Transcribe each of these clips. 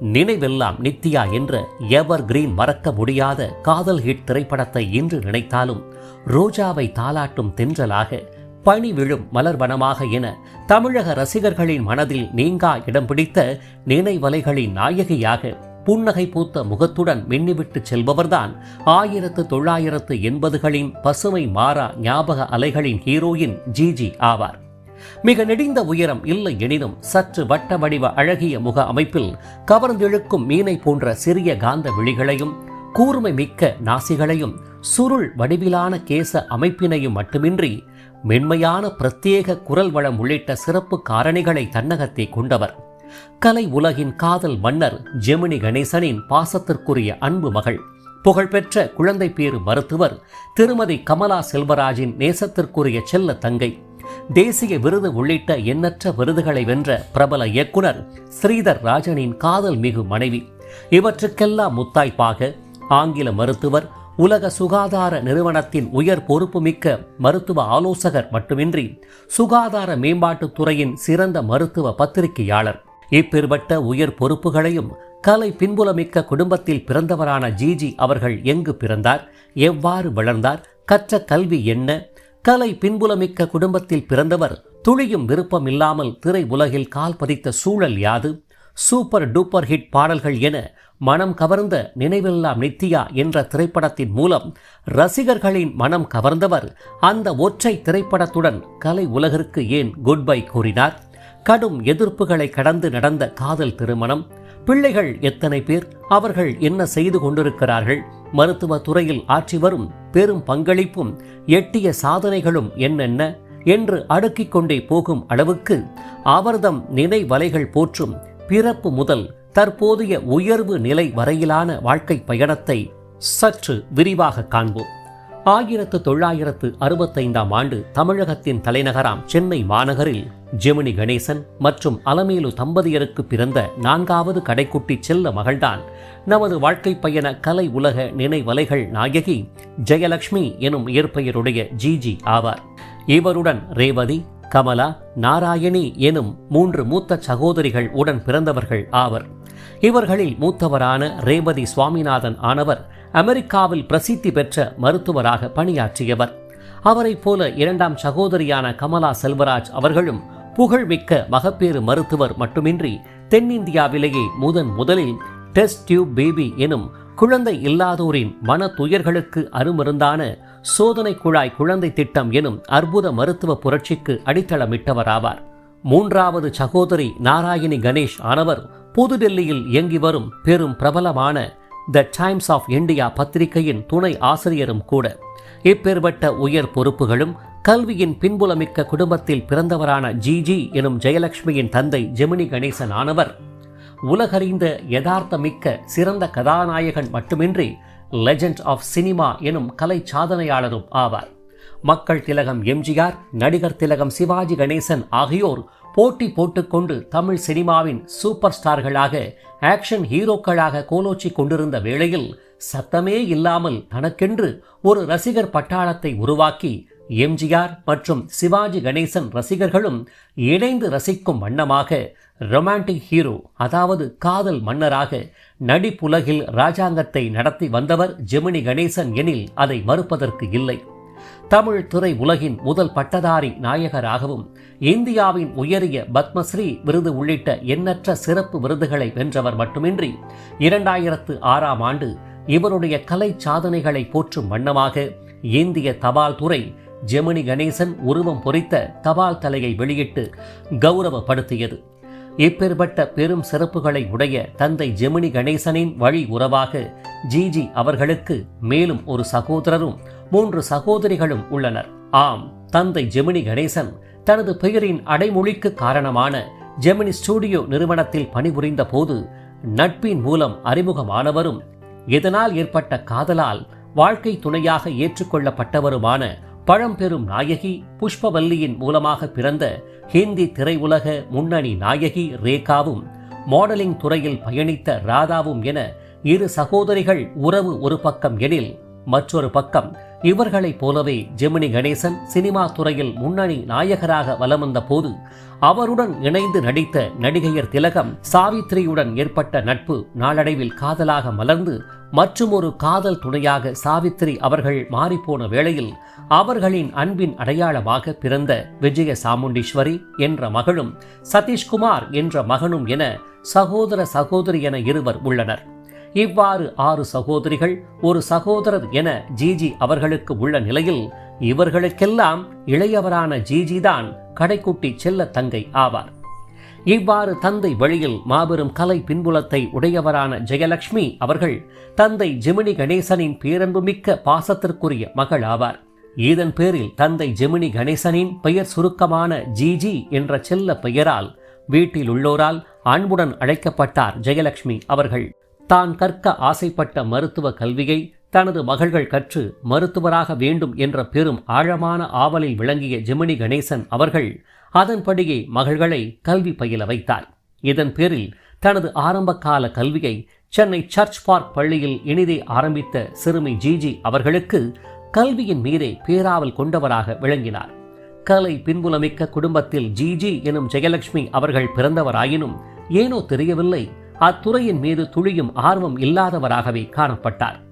நினைவெல்லாம் நித்யா என்ற எவர் கிரீன் மறக்க முடியாத காதல் ஹிட் திரைப்படத்தை இன்று நினைத்தாலும் ரோஜாவை தாலாட்டும் தென்றலாக பனி விழும் மலர்வனமாக என தமிழக ரசிகர்களின் மனதில் நீங்கா இடம் பிடித்த நினைவலைகளின் நாயகியாக புன்னகை பூத்த முகத்துடன் மின்னிவிட்டு செல்பவர்தான் ஆயிரத்து தொள்ளாயிரத்து எண்பதுகளின் பசுமை மாறா ஞாபக அலைகளின் ஹீரோயின் ஜிஜி ஆவார். மிக நெடிந்த உயரம் இல்லை எனினும் சற்று வட்ட வடிவ அழகிய முக அமைப்பில் கவர்ந்திழுக்கும் மீனை போன்ற சிறிய காந்த விழிகளையும் கூர்மை மிக்க நாசிகளையும் சுருள் வடிவிலான கேச அமைப்பினையும் மட்டுமின்றி மென்மையான பிரத்யேக குரல் வளம் உள்ளிட்ட சிறப்பு காரணிகளை தன்னகத்தை கொண்டவர். கலை உலகின் காதல் மன்னர் ஜெமினி கணேசனின் பாசத்திற்குரிய அன்பு மகள். புகழ்பெற்ற குழந்தை பேறு மருத்துவர் திருமதி கமலா செல்வராஜின் நேசத்திற்குரிய செல்ல தங்கை. தேசிய விருது உள்ளிட்ட எண்ணற்ற விருதுகளை வென்ற பிரபல இயக்குனர் ஸ்ரீதர் ராஜனின் காதல் மிகு மனைவி. இவற்றுக்கெல்லாம் முத்தாய்ப்பாக ஆங்கில மருத்துவர் உலக சுகாதார நிறுவனத்தின் உயர் பொறுப்புமிக்க மருத்துவ ஆலோசகர் மட்டுமின்றி சுகாதார மேம்பாட்டுத் துறையின் சிறந்த மருத்துவ பத்திரிகையாளர். இப்பேற்பட்ட உயர் பொறுப்புகளையும் கலை பின்புலமிக்க குடும்பத்தில் பிறந்தவரான ஜிஜி அவர்கள் எங்கு பிறந்தார் எவ்வாறு வளர்ந்தார் கற்ற கல்வி என்ன கலை பின்புலமிக்க குடும்பத்தில் பிறந்தவர் துளியும் விருப்பம் இல்லாமல் திரை உலகில் கால் பதித்த சூழல் யாது? சூப்பர் டூப்பர் ஹிட் பாடல்கள் என மனம் கவர்ந்த நினைவெல்லாம் நித்யா என்ற திரைப்படத்தின் மூலம் ரசிகர்களின் மனம் கவர்ந்தவர் அந்த ஒற்றை திரைப்படத்துடன் கலை உலகிற்கு ஏன் குட் பை கூறினார்? கடும் எதிர்ப்புகளை கடந்து நடந்த காதல் திருமணம் பிள்ளைகள் எத்தனை பேர்? அவர்கள் என்ன செய்து கொண்டிருக்கிறார்கள்? மருத்துவ துறையில் ஆற்றி வரும் பெரும் பங்களிப்பும் எட்டிய சாதனைகளும் என்னென்ன? என்று அடுக்கிக் கொண்டே போகும் அளவுக்கு அவர்தம் நினைவலைகள் போற்றும் பிறப்பு முதல் தற்போதைய உயர்வு நிலை வரையிலான வாழ்க்கை பயணத்தை சற்று விரிவாக காண்போம். ஆயிரத்து தொள்ளாயிரத்து அறுபத்தைந்தாம் ஆண்டு தமிழகத்தின் தலைநகராம் சென்னை மாநகரில் ஜெமினி கணேசன் மற்றும் அலமேலு தம்பதியருக்கு பிறந்த நான்காவது கடைக்குட்டி செல்ல மகள்தான். நமது வாழ்க்கை பயண கலை உலக நினைவலைகள் நாயகி ஜெயலட்சுமி எனும் இயற்பெயருடைய ஜிஜி ஆவார். இவருடன் ரேவதி கமலா நாராயணி எனும் மூன்று மூத்த சகோதரிகள் உடன் பிறந்தவர்கள் ஆவர். இவர்களில் மூத்தவரான ரேவதி சுவாமிநாதன் ஆனவர் அமெரிக்காவில் பிரசித்தி பெற்ற மருத்துவராக பணியாற்றியவர். அவரைப் போல இரண்டாம் சகோதரியான கமலா செல்வராஜ் அவர்களும் புகழ்மிக்க மகப்பேறு மருத்துவர் மட்டுமின்றி தென்னிந்தியாவிலேயே முதன் முதலில் டெஸ்ட் டியூப் பேபி எனும் குழந்தை இல்லாதோரின் மன துயர்களுக்கு அருமருந்தான சோதனை குழாய் குழந்தை திட்டம் எனும் அற்புத மருத்துவ புரட்சிக்கு அடித்தளமிட்டவராவார். மூன்றாவது சகோதரி நாராயணி கணேஷ் ஆனவர் புதுடெல்லியில் இயங்கி வரும் பெரும் பிரபலமான த டைம்ஸ் ஆஃப் இந்தியா பத்திரிகையின் துணை ஆசிரியரும் கூட. இப்பேற்பட்ட உயர் பொறுப்புகளும் கல்வியின் பின்புலமிக்க குடும்பத்தில் பிறந்தவரான ஜிஜி எனும் ஜெயலட்சுமியின் தந்தை ஜெமினி கணேசன் ஆனவர் உலகறிந்த யதார்த்தமிக்க சிறந்த கதாநாயகன் மட்டுமின்றி லெஜண்ட் ஆஃப் சினிமா எனும் கலை சாதனையாளரும் ஆவார். மக்கள் திலகம் எம்ஜிஆர் நடிகர் திலகம் சிவாஜி கணேசன் ஆகியோர் போட்டி போட்டுக்கொண்டு தமிழ் சினிமாவின் சூப்பர் ஸ்டார்களாக ஆக்ஷன் ஹீரோக்களாக கோலோச்சி கொண்டிருந்த வேளையில் சத்தமே இல்லாமல் தனக்கென்று ஒரு ரசிகர் பட்டாளத்தை உருவாக்கி எம்ஜிஆர் மற்றும் சிவாஜி கணேசன் ரசிகர்களும் இணைந்து ரசிக்கும் வண்ணமாக ரொமான்டிக் ஹீரோ அதாவது காதல் மன்னராக நடிப்புலகில் ராஜாங்கத்தை நடத்தி வந்தவர் ஜெமினி கணேசன் எனில் அதை மறுப்பதற்கு இல்லை. தமிழ் திரை உலகின் முதல் பட்டதாரி நாயகராகவும் இந்தியாவின் உயரிய பத்மஸ்ரீ விருது உள்ளிட்ட எண்ணற்ற சிறப்பு விருதுகளை வென்றவர் மட்டுமின்றி இரண்டாயிரத்து ஆறாம் ஆண்டு இவருடைய கலை சாதனைகளை போற்றும் வண்ணமாக இந்திய தபால் துறை ஜெமினி கணேசன் உருவம் பொறித்த தபால் தலையை வெளியிட்டு கௌரவப்படுத்தியது. இப்பேற்பட்ட பெரும் சிறப்புகளை உடைய தந்தை ஜெமினி கணேசனின் வழி உறவாக ஜிஜி அவர்களுக்கு மேலும் ஒரு சகோதரரும் மூன்று சகோதரிகளும் உள்ளனர். ஆம் தந்தை ஜெமினி கணேசன் தனது பெயரின் அடைமொழிக்கு காரணமான ஜெமினி ஸ்டூடியோ நிறுவனத்தில் பணிபுரிந்த போது நட்பின் மூலம் அறிமுகமானவரும் இதனால் ஏற்பட்ட காதலால் வாழ்க்கை துணையாக ஏற்றுக்கொள்ளப்பட்டவருமான பழம்பெரும் நாயகி புஷ்பவல்லியின் மூலமாக பிறந்த ஹிந்தி திரையுலக முன்னணி நாயகி ரேகாவும் மாடலிங் துறையில் பயணித்த ராதாவும் என இரு சகோதரிகள் உறவு ஒரு பக்கம் எனில் மற்றொரு பக்கம் இவர்களைப் போலவே ஜெமினி கணேசன் சினிமா துறையில் முன்னணி நாயகராக வலம் வந்த போது அவருடன் இணைந்து நடித்த நடிகையர் திலகம் சாவித்திரியுடன் ஏற்பட்ட நட்பு நாளடைவில் காதலாக மலர்ந்து மற்றுமொரு காதல் துணையாக சாவித்திரி அவர்கள் மாறிப்போன வேளையில் அவர்களின் அன்பின் அடையாளமாக பிறந்த விஜய சாமுண்டீஸ்வரி என்ற மகளும் சதீஷ்குமார் என்ற மகனும் என சகோதர சகோதரி என இருவர் உள்ளனர். இவ்வாறு ஆறு சகோதரிகள் ஒரு சகோதரர் என ஜிஜி அவர்களுக்கு உள்ள நிலையில் இவர்களுக்கெல்லாம் இளையவரான ஜிஜி தான் கடைக்குட்டி செல்ல தங்கை ஆவார். இவ்வாறு தந்தை வழியில் மாபெரும் கலை பின்புலத்தை உடையவரான ஜெயலட்சுமி அவர்கள் தந்தை ஜெமினி கணேசனின் பேரன்புமிக்க பாசத்திற்குரிய மகள் ஆவார். இதன் பேரில் தந்தை ஜெமினி கணேசனின் பெயர் சுருக்கமான ஜிஜி என்ற செல்ல பெயரால் வீட்டில் உள்ளோரால் அன்புடன் அழைக்கப்பட்டார் ஜெயலட்சுமி அவர்கள். தான் கற்க ஆசைப்பட்ட மருத்துவ கல்வியை தனது மகள்கள் கற்று மருத்துவராக வேண்டும் என்ற பெரும் ஆழமான ஆவலில் விளங்கிய ஜெமினி கணேசன் அவர்கள் அதன்படியே மகள்களை கல்வி பயில வைத்தார். இதன் பேரில் தனது ஆரம்பகால கல்வியை சென்னை சர்ச் பார்க் பள்ளியில் இனிதே ஆரம்பித்த சிறுமி ஜிஜி அவர்களுக்கு கல்வியின் மீதே பேராவல் கொண்டவராக விளங்கினார். கலை பின்புலமிக்க குடும்பத்தில் ஜிஜி எனும் ஜெயலட்சுமி அவர்கள் பிறந்தவராயினும் ஏனோ தெரியவில்லை அத்துறையின் மீது துளியும் ஆர்வம் இல்லாதவராகவே காணப்பட்டார்.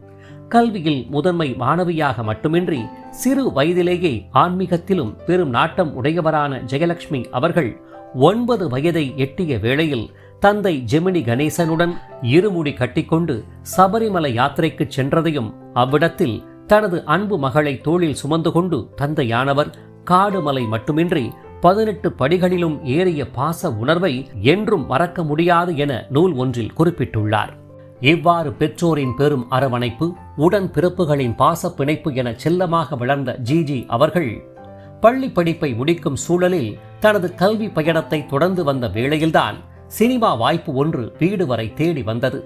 கல்வியில் முதன்மை மாணவியாக மட்டுமின்றி சிறு வயதிலேயே ஆன்மீகத்திலும் பெரும் நாட்டம் உடையவரான ஜெயலட்சுமி அவர்கள் ஒன்பது வயதை எட்டிய வேளையில் தந்தை ஜெமினி கணேசனுடன் இருமுடி கட்டிக்கொண்டு சபரிமலை யாத்திரைக்கு சென்றதையும் அவ்விடத்தில் தனது அன்பு மகளை தோளில் சுமந்து கொண்டு தந்தையானவர் காடுமலை மட்டுமின்றி பதினெட்டு படிகளிலும் ஏறிய பாச உணர்வை என்றும் மறக்க முடியாது என நூல் ஒன்றில் குறிப்பிட்டுள்ளார். இவ்வாறு பெற்றோரின் பெரும் அரவணைப்பு உடன் பிறப்புகளின் பாச பிணைப்பு என செல்லமாக வளர்ந்த ஜிஜி அவர்கள் பள்ளி படிப்பை முடிக்கும் சூழலில் தனது கல்வி பயணத்தை தொடர்ந்து வந்த வேளையில்தான் சினிமா வாய்ப்பு ஒன்று வீடு வரை தேடி வந்தது.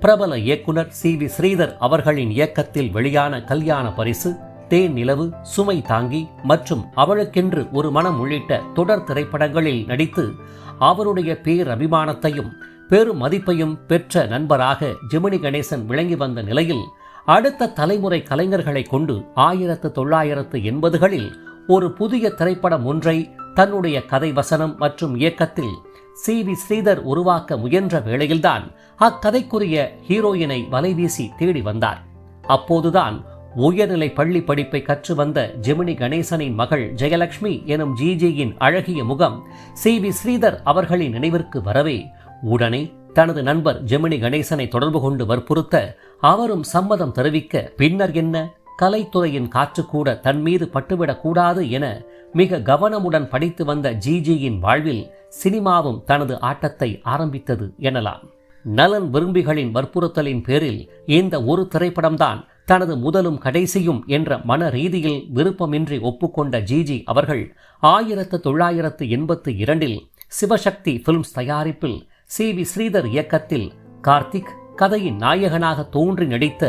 பிரபல இயக்குனர் சி வி ஸ்ரீதர் அவர்களின் இயக்கத்தில் வெளியான கல்யாண பரிசு தேன் நிலவு சுமை தாங்கி மற்றும் அவளுக்கென்று ஒரு மனம் உள்ளிட்ட தொடர் திரைப்படங்களில் நடித்து அவருடைய பேரபிமானத்தையும் பெரும் மதிப்பையும் பெற்ற நண்பராக ஜெமினி கணேசன் விளங்கி வந்த நிலையில் அடுத்த தலைமுறை கலைஞர்களை கொண்டு ஆயிரத்து தொள்ளாயிரத்து எண்பதுகளில் ஒரு புதிய திரைப்படம் ஒன்றை தன்னுடைய கதை வசனம் மற்றும் இயக்கத்தில் சி. வி. ஸ்ரீதர் உருவாக்க முயன்ற வேளையில்தான் அக்கதைக்குரிய ஹீரோயினை வலைவீசி தேடி வந்தார். அப்போதுதான் உயர்நிலை பள்ளி படிப்பை கற்று வந்த ஜெமினி கணேசனின் மகள் ஜெயலட்சுமி எனும் ஜிஜியின் அழகிய முகம் சி வி ஸ்ரீதர் அவர்களின் நினைவிற்கு வரவே. உடனே தனது நண்பர் ஜெமினி கணேசனை தொடர்பு கொண்டு வற்புறுத்த அவரும் சம்மதம் தெரிவிக்க பின்னர் என்ன? கலைத்துறையின் காற்று கூட தன் மீது பட்டுவிடக் கூடாது என மிக கவனமுடன் படித்து வந்த ஜிஜியின் வாழ்வில் சினிமாவும் தனது ஆட்டத்தை ஆரம்பித்தது எனலாம். நலன் விரும்பிகளின் வற்புறுத்தலின் பேரில் இந்த ஒரு திரைப்படம்தான் தனது முதலும் கடைசியும் என்ற மன ரீதியில் விருப்பமின்றி ஒப்புக்கொண்ட ஜிஜி அவர்கள் ஆயிரத்து தொள்ளாயிரத்து எண்பத்து இரண்டில் சிவசக்தி பிலிம்ஸ் தயாரிப்பில் சி வி ஸ்ரீதர் இயக்கத்தில் கார்த்திக் கதையின் நாயகனாக தோன்றி நடித்த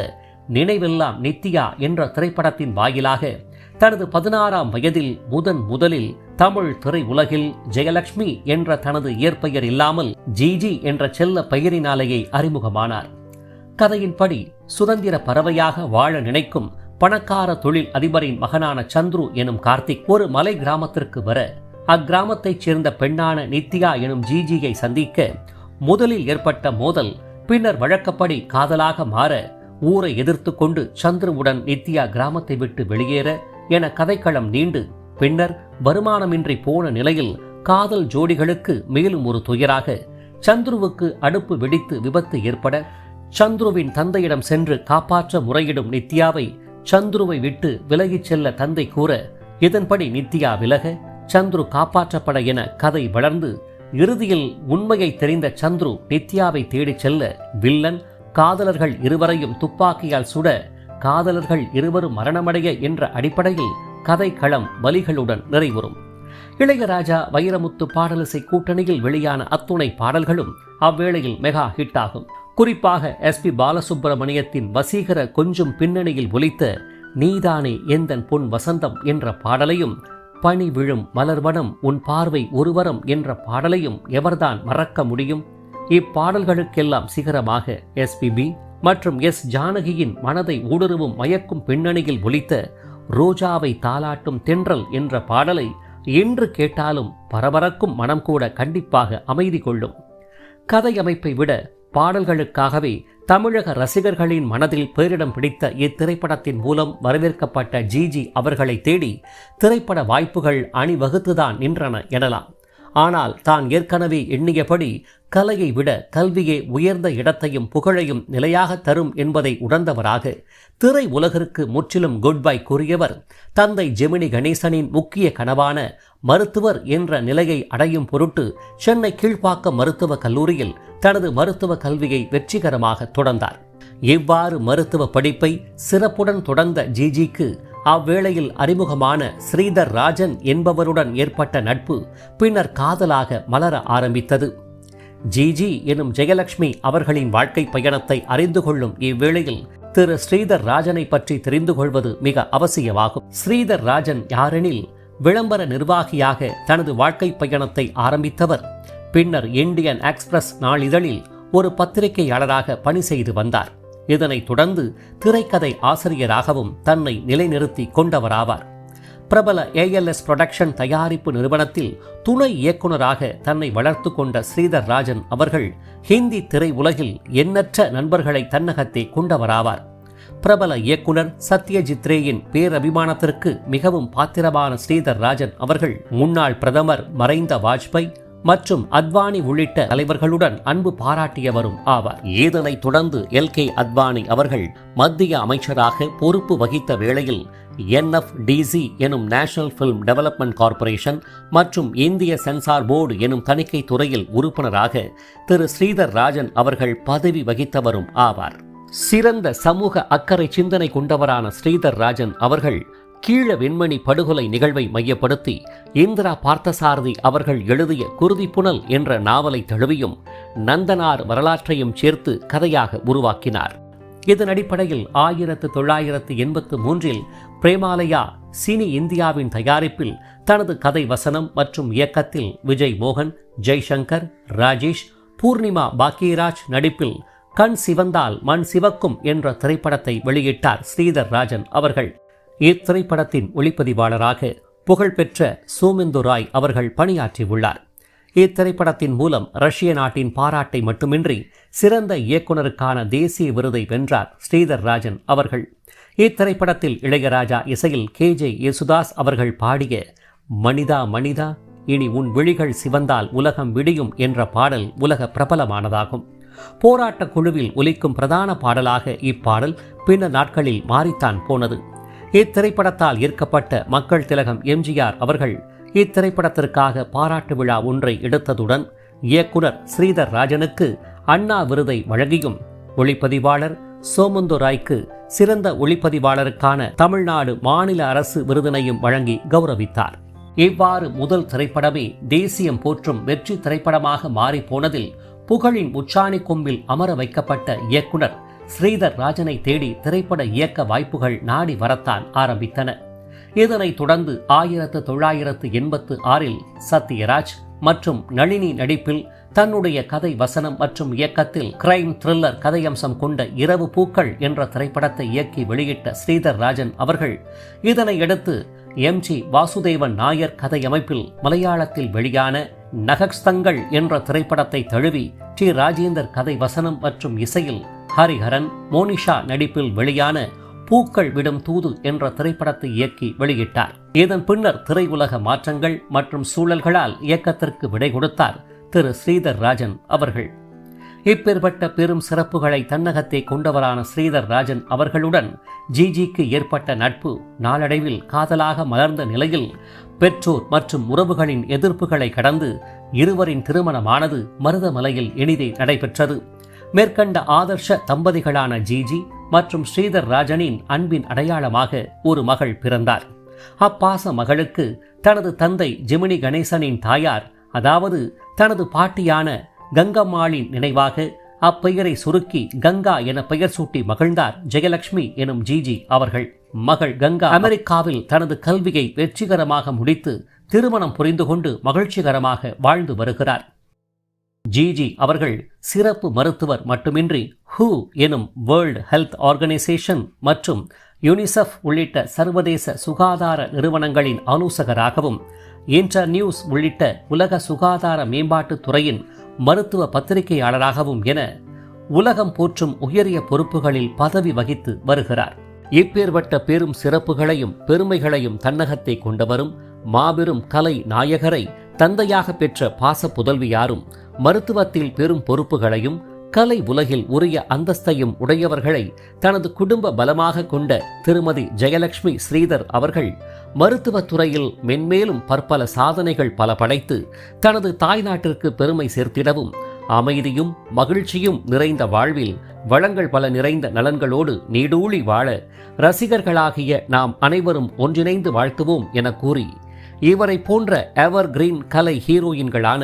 நினைவெல்லாம் நித்யா என்ற திரைப்படத்தின் வாயிலாக தனது பதினாறாம் வயதில் முதன் முதலில் தமிழ் திரை உலகில் ஜெயலட்சுமி என்ற தனது இயற்பெயர் இல்லாமல் ஜிஜி என்ற செல்ல பெயரினாலேயே அறிமுகமானார். கதையின்படி சுதந்திர பறவையாக வாழ நினைக்கும் பணக்கார தொழில் அதிபரின் மகனான சந்துரு எனும் கார்த்திக் ஒரு மலை கிராமத்திற்கு வர அக்கிராமத்தைச் சேர்ந்த பெண்ணான நித்யா எனும் ஜிஜியை சந்திக்க முதலில் ஏற்பட்ட மோதல் பின்னர் வழக்கப்படி காதலாக மாற ஊரை எதிர்த்து கொண்டு சந்துருவுடன் நித்யா கிராமத்தை விட்டு வெளியேற என கதைக்களம் நீண்டு பின்னர் வருமானமின்றி போன நிலையில் காதல் ஜோடிகளுக்கு மேலும் ஒரு துயராக சந்துருவுக்கு அடுப்பு வெடித்து விபத்து ஏற்பட சந்துருவின் தந்தையிடம் சென்று காப்பாற்ற முறையிடும் நித்யாவை சந்துருவை விட்டு விலகிச் செல்ல தந்தை கூற இதன்படி நித்யா விலக சந்துரு காப்பாற்றப்பட என கதை வளர்ந்து இறுதியில் உண்மையை தெரிந்த சந்துரு நித்யாவை தேடிச் செல்ல வில்லன் காதலர்கள் இருவரையும் துப்பாக்கியால் சுட காதலர்கள் இருவரும் மரணமடைய என்ற அடிப்படையில் கதை களம் வலிகளுடன் நிறைவுறும். இளையராஜா வைரமுத்து பாடலிசை கூட்டணியில் வெளியான அத்துணை பாடல்களும் அவ்வேளையில் மெகா ஹிட் ஆகும் குறிப்பாக எஸ்பி பாலசுப்பிரமணியத்தின் வசீகர கொஞ்சம் பின்னணியில் ஒலித்த நீதானே எந்தன் பொன் வசந்தம் என்ற பாடலையும் பனி விழும் மலர்வனம் உன் பார்வை ஒருவரம் என்ற பாடலையும் எவர்தான் மறக்க முடியும்? இப்பாடல்களுக்கெல்லாம் சிகரமாக எஸ்பிபி மற்றும் எஸ் ஜானகியின் மனதை ஊடுருவும் மயக்கும் பின்னணியில் ஒலித்த ரோஜாவை தாலாட்டும் தென்றல் என்ற பாடலை என்று கேட்டாலும் பரபரக்கும் மனம் கூட கண்டிப்பாக அமைதி கொள்ளும். கதை அமைப்பை விட பாடல்களுக்காகவே தமிழக ரசிகர்களின் மனதில் பேரிடம் பிடித்த இத்திரைப்படத்தின் மூலம் வரவேற்கப்பட்ட ஜிஜி அவர்களை தேடி திரைப்பட வாய்ப்புகள் அணிவகுத்துதான் நின்றன எனலாம். ஆனால் தான் ஏற்கனவே எண்ணியபடி கலையை விட கல்வியே உயர்ந்த இடத்தையும் புகழையும் நிலையாக தரும் என்பதை உணர்ந்தவராக திரை உலகிற்கு முற்றிலும் குட் பை கூறியவர் தந்தை ஜெமினி கணேசனின் முக்கிய கனவான மருத்துவர் என்ற நிலையை அடையும் பொருட்டு சென்னை கீழ்ப்பாக்கம் மருத்துவக் கல்லூரியில் தனது மருத்துவ கல்வியை வெற்றிகரமாக தொடர்ந்தார். இவ்வாறு மருத்துவ படிப்பை சிறப்புடன் தொடர்ந்த ஜிஜிக்கு அவ்வேளையில் அறிமுகமான ஸ்ரீதர் ராஜன் என்பவருடன் ஏற்பட்ட நட்பு பின்னர் காதலாக மலர ஆரம்பித்தது. ஜிஜி எனும் ஜெயலட்சுமி அவர்களின் வாழ்க்கை பயணத்தை அறிந்து கொள்ளும் இவ்வேளையில் திரு ஸ்ரீதர் ராஜனை பற்றி தெரிந்து கொள்வது மிக அவசியமாகும். ஸ்ரீதர் ராஜன் யாரெனில் விளம்பர நிர்வாகியாக தனது வாழ்க்கை பயணத்தை ஆரம்பித்தவர். பின்னர் இந்தியன் எக்ஸ்பிரஸ் நாளிதழில் ஒரு பத்திரிகையாளராக பணி செய்து வந்தார். இதனைத் தொடர்ந்து திரைக்கதை ஆசிரியராகவும் தன்னை நிலைநிறுத்தி கொண்டவராவார். பிரபல ஏஎல்எஸ் புரொடக்ஷன் தயாரிப்பு நிறுவனத்தில் துணை இயக்குனராக தன்னை வளர்த்து கொண்ட ஸ்ரீதர் ராஜன் அவர்கள் ஹிந்தி திரை உலகில் எண்ணற்ற நண்பர்களை தன்னகத்தே கொண்டவராவார். பிரபல இயக்குனர் சத்யஜித் ரேயின் பேரபிமானத்திற்கு மிகவும் பாத்திரமான ஸ்ரீதர் ராஜன் அவர்கள் முன்னாள் பிரதமர் மறைந்த வாஜ்பாய் மற்றும் அத்வானி உள்ளிட்ட தலைவர்களுடன் அன்பு பாராட்டியவரும் ஆவார். இதனைத் தொடர்ந்து எல். கே. அத்வானி அவர்கள் மத்திய அமைச்சராக பொறுப்பு வகித்த வேளையில் என்எஃப்டிசி எனும் நேஷனல் பிலிம் டெவலப்மெண்ட் கார்ப்பரேஷன் மற்றும் இந்திய சென்சார் போர்டு எனும் தணிக்கை துறையில் உறுப்பினராக திரு. ஸ்ரீதர் ராஜன் அவர்கள் பதவி வகித்தவரும் ஆவார். சிறந்த சமூக அக்கறை சிந்தனை கொண்டவரான ஸ்ரீதர் ராஜன் அவர்கள் கீழ வெண்மணி படுகொலை நிகழ்வை மையப்படுத்தி இந்திரா பார்த்தசாரதி அவர்கள் எழுதிய குருதிப்புணல் என்ற நாவலை தழுவியும் நந்தனார் வரலாற்றையும் சேர்த்து கதையாக உருவாக்கினார். இதன் அடிப்படையில் ஆயிரத்து தொள்ளாயிரத்து எண்பத்து மூன்றில் பிரேமாலயா சினி இந்தியாவின் தயாரிப்பில் தனது கதை வசனம் மற்றும் இயக்கத்தில் விஜய் மோகன் ஜெய்சங்கர் ராஜேஷ் பூர்ணிமா பாக்கியராஜ் நடிப்பில் கண் சிவந்தால் மண் சிவக்கும் என்ற திரைப்படத்தை வெளியிட்டார் ஸ்ரீதர் ராஜன் அவர்கள். இத்திரைப்படத்தின் ஒளிப்பதிவாளராக புகழ்பெற்ற சோமிந்து ராய் அவர்கள் பணியாற்றியுள்ளார். இத்திரைப்படத்தின் மூலம் ரஷ்ய நாட்டின் பாராட்டை மட்டுமின்றி சிறந்த இயக்குனருக்கான தேசிய விருதை வென்றார் ஸ்ரீதர் ராஜன் அவர்கள். இத்திரைப்படத்தில் இளையராஜா இசையில் கே. ஜே. யேசுதாஸ் அவர்கள் பாடிய மனிதா மனிதா இனி உன் விழிகள் சிவந்தால் உலகம் விடியும் என்ற பாடல் உலக பிரபலமானதாகும். போராட்ட குழுவில் ஒலிக்கும் பிரதான பாடலாக இப்பாடல் பின்ன நாட்களில் மாறித்தான் போனது. இத்திரைப்படத்தால் ஈர்க்கப்பட்ட மக்கள் திலகம் எம்ஜிஆர் அவர்கள் இத்திரைப்படத்திற்காக பாராட்டு விழா ஒன்றை எடுத்ததுடன் இயக்குனர் ஸ்ரீதர் ராஜனுக்கு அண்ணா விருதை வழங்கியும் ஒளிப்பதிவாளர் சோமந்து ராய்க்கு சிறந்த ஒளிப்பதிவாளருக்கான தமிழ்நாடு மாநில அரசு விருதினையும் வழங்கி கௌரவித்தார். இவ்வாறு முதல் திரைப்படமே தேசியம் போற்றும் வெற்றி திரைப்படமாக மாறிப்போனதில் புகழின் உச்சாணி கொம்பில் அமர வைக்கப்பட்ட இயக்குனர் ஸ்ரீதர் ராஜனை தேடி திரைப்பட இயக்க வாய்ப்புகள் நாடி வரத்தான் ஆரம்பித்தன. இதனைத் தொடர்ந்து ஆயிரத்து தொள்ளாயிரத்து எண்பத்து ஆறில் சத்யராஜ் மற்றும் நளினி நடிப்பில் தன்னுடைய கதை வசனம் மற்றும் இயக்கத்தில் கிரைம் த்ரில்லர் கதையம்சம் கொண்ட இரவு பூக்கள் என்ற திரைப்படத்தை இயக்கி வெளியிட்ட ஸ்ரீதர் ராஜன் அவர்கள் இதனை அடுத்து எம். ஜி. வாசுதேவன் நாயர் கதையமைப்பில் மலையாளத்தில் வெளியான நகஸ்தங்கள் என்ற திரைப்படத்தை தழுவி டி. ராஜேந்தர் கதை வசனம் மற்றும் இசையில் ஹரிஹரன் மோனிஷா நடிப்பில் வெளியான பூக்கள் விடும் தூது என்ற திரைப்படத்தை இயக்கி வெளியிட்டார். இதன் பின்னர் திரையுலக மாற்றங்கள் மற்றும் சூழல்களால் இயக்கத்திற்கு விடை கொடுத்தார் திரு ஸ்ரீதர் ராஜன் அவர்கள். இப்பேற்பட்ட பெரும் சிறப்புகளை தன்னகத்தை கொண்டவரான ஸ்ரீதர் ராஜன் அவர்களுடன் ஜிஜிக்கு ஏற்பட்ட நட்பு நாளடைவில் காதலாக மலர்ந்த நிலையில் பெற்றோர் மற்றும் உறவுகளின் எதிர்ப்புகளை கடந்து இருவரின் திருமணமானது மருதமலையில் இனிதே நடைபெற்றது. மேற்கண்ட ஆதர்ஷ தம்பதிகளான ஜிஜி மற்றும் ஸ்ரீதர் ராஜனின் அன்பின் அடையாளமாக ஒரு மகள் பிறந்தார். அப்பாச மகளுக்கு தனது தந்தை ஜெமினி கணேசனின் தாயார் அதாவது தனது பாட்டியான கங்கம்மாளின் நினைவாக அப்பெயரை சுருக்கி கங்கா என பெயர் சூட்டி மகிழ்ந்தார் ஜெயலட்சுமி எனும் ஜிஜி அவர்கள். மகள் கங்கா அமெரிக்காவில் தனது கல்வியை வெற்றிகரமாக முடித்து திருமணம் புரிந்து கொண்டு மகிழ்ச்சிகரமாக வாழ்ந்து வருகிறார். ஜிஜி அவர்கள் சிறப்பு மருத்துவர் மட்டுமின்றி ஹூ எனும் வேர்ல்டு ஹெல்த் ஆர்கனைசேஷன் மற்றும் யூனிசெஃப் உள்ளிட்ட சர்வதேச சுகாதார நிறுவனங்களின் ஆலோசகராகவும் இன்டர் நியூஸ் உள்ளிட்ட உலக சுகாதார மேம்பாட்டுத் துறையின் மருத்துவ பத்திரிகையாளராகவும் என உலகம் போற்றும் உயரிய பொறுப்புகளில் பதவி வகித்து வருகிறார். இப்பேர்பட்ட பெரும் சிறப்புகளையும் பெருமைகளையும் தன்னகத்தை கொண்டவரும் மாபெரும் கலை நாயகரை தந்தையாக பெற்ற பாச புதல்வியாரும் மருத்துவத்தில் பெரும் பொறுப்புகளையும் கலை உலகில் உரிய அந்தஸ்தையும் உடையவர்களை தனது குடும்ப பலமாக கொண்ட திருமதி ஜெயலட்சுமி ஸ்ரீதர் அவர்கள் மருத்துவத் துறையில் மென்மேலும் பற்பல சாதனைகள் பல படைத்து தனது தாய்நாட்டிற்கு பெருமை சேர்த்திடவும் அமைதியும் மகிழ்ச்சியும் நிறைந்த வாழ்வில் வளங்கள் பல நிறைந்த நலன்களோடு நீடூழி வாழ ரசிகர்களாகிய நாம் அனைவரும் ஒன்றிணைந்து வாழ்த்துவோம் என கூறி இவரை போன்ற எவர் கிரீன் கலை ஹீரோயின்களான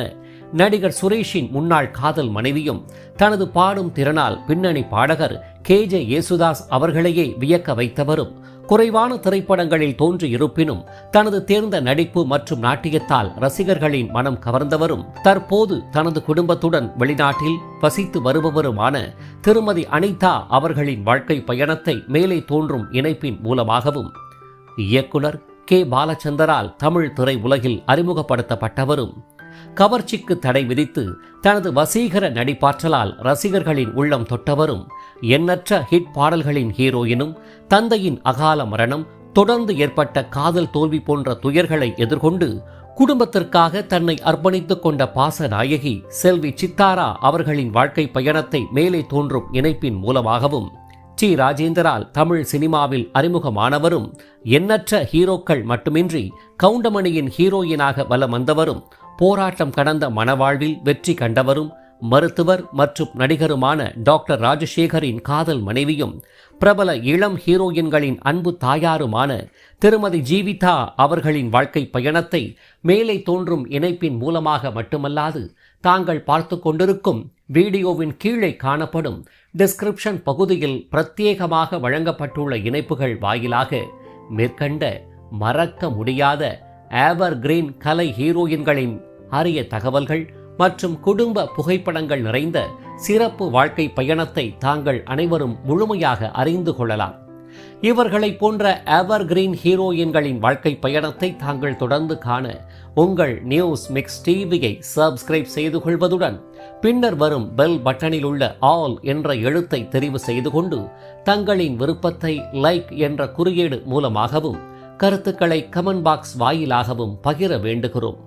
நடிகர் சுரேஷின் முன்னாள் காதல் மனைவியும் தனது பாடும் திறனால் பின்னணி பாடகர் கே ஜே யேசுதாஸ் அவர்களையே வியக்க வைத்தவரும் குறைவான திரைப்படங்களில் தோன்றி இருப்பினும் தனது தேர்ந்த நடிப்பு மற்றும் நாட்டியத்தால் ரசிகர்களின் மனம் கவர்ந்தவரும் தற்போது தனது குடும்பத்துடன் வெளிநாட்டில் வசித்து வருபவருமான திருமதி அனிதா அவர்களின் வாழ்க்கை பயணத்தை மேலே தோன்றும் இணைப்பின் மூலமாகவும் இயக்குனர் கே பாலச்சந்தரால் தமிழ் திரை உலகில் அறிமுகப்படுத்தப்பட்டவரும். கவர்ச்சிக்கு தடை விதித்து தனது வசீகர நடிப்பாற்றலால் ரசிகர்களின் உள்ளம் தொட்டவரும் எண்ணற்ற ஹிட் பாடல்களின் ஹீரோயினும் தந்தையின் அகால மரணம் தொடர்ந்து ஏற்பட்ட காதல் தோல்வி போன்ற துயர்களை எதிர்கொண்டு குடும்பத்திற்காக தன்னை அர்ப்பணித்துக் கொண்ட பாச நாயகி செல்வி சித்தாரா அவர்களின் வாழ்க்கை பயணத்தை மேலே தோன்றும் இணைப்பின் மூலமாகவும் டி. ராஜேந்தரால் தமிழ் சினிமாவில் அறிமுகமானவரும் எண்ணற்ற ஹீரோக்கள் மட்டுமின்றி கவுண்டமணியின் ஹீரோயினாக வலம் வந்தவரும் போராட்டம் கடந்த மணவாழ்வில் வெற்றி கண்டவரும் மருத்துவர் மற்றும் நடிகருமான டாக்டர் ராஜசேகரின் காதல் மனைவியும் பிரபல இளம் ஹீரோயின்களின் அன்பு தாயாருமான திருமதி ஜீவிதா அவர்களின் வாழ்க்கை பயணத்தை மேலே தோன்றும் இணைப்பின் மூலமாக மட்டுமல்லாது தாங்கள் பார்த்து கொண்டிருக்கும் வீடியோவின் கீழே காணப்படும் டிஸ்கிரிப்ஷன் பகுதியில் பிரத்யேகமாக வழங்கப்பட்டுள்ள இணைப்புகள் வாயிலாக மேற்கண்ட மறக்க முடியாத ஏவர் கிரீன் கலை ஹீரோயின்களின் அரிய தகவல்கள் மற்றும் குடும்ப புகைப்படங்கள் நிறைந்த சிறப்பு வாழ்க்கை பயணத்தை தாங்கள் அனைவரும் முழுமையாக அறிந்து கொள்ளலாம். இவர்களைப் போன்ற எவர் கிரீன் ஹீரோயின்களின் வாழ்க்கை பயணத்தை தாங்கள் தொடர்ந்து காண உங்கள் நியூஸ் மிக்ஸ் டிவியை சப்ஸ்கிரைப் செய்து கொள்வதுடன் பின்னர் வரும் பெல் பட்டனில் உள்ள ஆல் என்ற எழுத்தை தெரிவு செய்து கொண்டு தங்களின் விருப்பத்தை லைக் என்ற குறியீடு மூலமாகவும் கருத்துக்களை கமெண்ட் பாக்ஸ் வாயிலாகவும் பகிர வேண்டுகிறோம்.